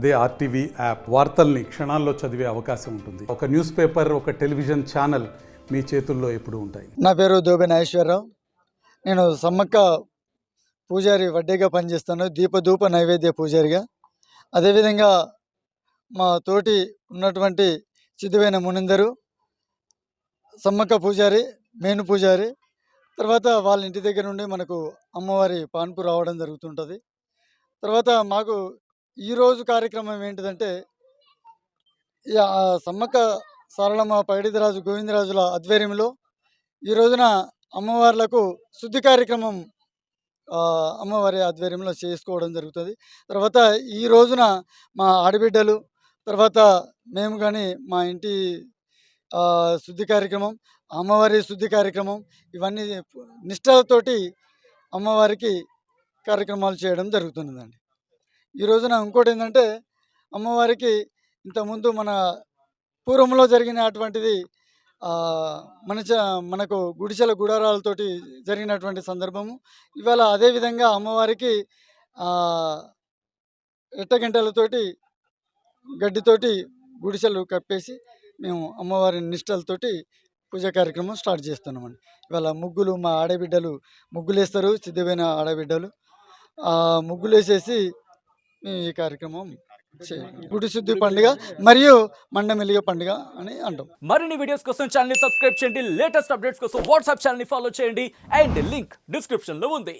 అదే RTV app వార్తల్ని క్షణాల్లో చదివే అవకాశం ఉంటుంది. ఒక న్యూస్ పేపర్ ఒక టెలివిజన్ ఛానల్ మీ చేతుల్లో ఎప్పుడు ఉంటాయి. నా పేరు దోబె నాగేశ్వరరావు. నేను సమ్మక్క పూజారి వడ్డీగా పనిచేస్తాను. దీపధూప నైవేద్య పూజారిగా. అదేవిధంగా మా తోటి ఉన్నటువంటి సిద్ధువైన మునిందరు సమ్మక్క పూజారి మేను పూజారి తర్వాత వాళ్ళ ఇంటి దగ్గర నుండి మనకు అమ్మవారి పాన్పు రావడం జరుగుతుంటుంది. తర్వాత మాకు ఈరోజు కార్యక్రమం ఏంటిదంటే సమ్మక్క సరళమ్మ పైడిదిరాజు గోవిందరాజుల ఆధ్వర్యంలో ఈ రోజున అమ్మవార్లకు శుద్ధి కార్యక్రమం అమ్మవారి ఆధ్వర్యంలో చేసుకోవడం జరుగుతుంది. తర్వాత ఈ రోజున మా ఆడబిడ్డలు తర్వాత మేము కానీ మా ఇంటి శుద్ధి కార్యక్రమం అమ్మవారి శుద్ధి కార్యక్రమం ఇవన్నీ నిష్ఠలతోటి అమ్మవారికి కార్యక్రమాలు చేయడం జరుగుతున్నదండి. ఈ రోజున ఇంకోటి ఏంటంటే అమ్మవారికి ఇంతకుముందు మన పూర్వంలో జరిగిన అటువంటిది మన మనకు గుడిసెల గుడారాలతోటి జరిగినటువంటి సందర్భము. ఇవాళ అదేవిధంగా అమ్మవారికి ఎట్టగంటలతోటి గడ్డితోటి గుడిసెలు కప్పేసి మేము అమ్మవారి నిష్టలతోటి పూజ కార్యక్రమం స్టార్ట్ చేస్తున్నామండి. ఇవాళ ముగ్గులు మా ఆడబిడ్డలు ముగ్గులు వేస్తారు సిద్ధమైన ఆడబిడ్డలు. ముగ్గులు వేసేసి మేము ఈ కార్యక్రమం చే- గుడి శుద్ధి పండుగ మరియు మండమెలిగ పండుగ అని అంటాం. మరిన్ని వీడియోస్ కోసం ఛానల్ సబ్స్క్రైబ్ చేయండి. లేటెస్ట్ అప్డేట్స్ కోసం వాట్సాప్ ఛానల్ ఫాలో చేయండి. అండ్ లింక్ డిస్క్రిప్షన్లో ఉంది.